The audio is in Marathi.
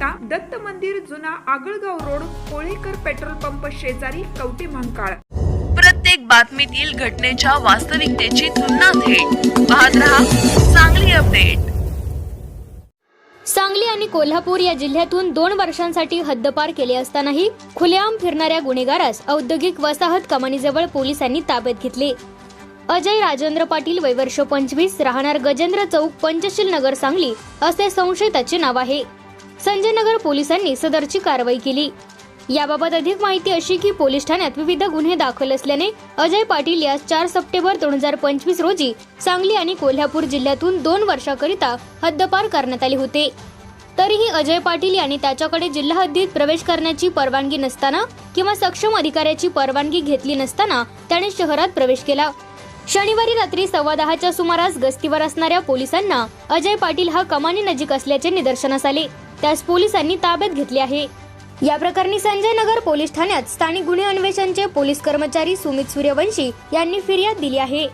दत्त मंदिर जुना Agalgaon road Kolekar petrol pump शेजारी कवटे महांकाळ. प्रत्येक बातमीतील घटनेच्या वास्तविकतेची तुलना थेट. पाहत रहा चांगली अपडेट. सांगली आणि कोल्हापूर या जिल्ह्यातून दोन वर्षांसाठी हद्दपार केले असतानाही खुलेआम फिरणाऱ्या गुन्हेगारास औद्योगिक वसाहत कमानीजवळ पोलिसांनी ताब्यात घेतले. अजय राजेंद्र पाटील वय वर्ष पंचवीस राहणार गजेंद्र चौक पंचशील नगर सांगली असे संशयिताचे नाव आहे. संजयनगर पोलिसांनी सदरची कारवाई केली. याबाबत अधिक माहिती अशी की पोलीस ठाण्यात विविध गुन्हे दाखल असल्याने अजय पाटील यास चार सप्टेंबर दोन हजार पंचवीस रोजी सांगली आणि कोल्हापूर जिल्ह्यातून दोन वर्षाकरिता हद्दपार करण्यात आले होते. तरीही अजय पाटील यांनी त्याच्याकडे जिल्हा हद्दीत प्रवेश करण्याची परवानगी नसताना किंवा सक्षम अधिकाऱ्याची परवानगी घेतली नसताना त्याने शहरात प्रवेश केला. शनिवारी रात्री सव्वा दहाच्या सुमारास गस्तीवर असणाऱ्या पोलिसांना अजय पाटील हा कमानी नजीक असल्याचे निदर्शनास आले. त्यास पोलिसांनी ताब्यात घेतले आहे. या प्रकरणी संजय नगर पोलीस ठाण्यात स्थानिक गुन्हे अन्वेषणचे पोलीस कर्मचारी सुमित सूर्यवंशी यांनी फिर्याद दिली आहे.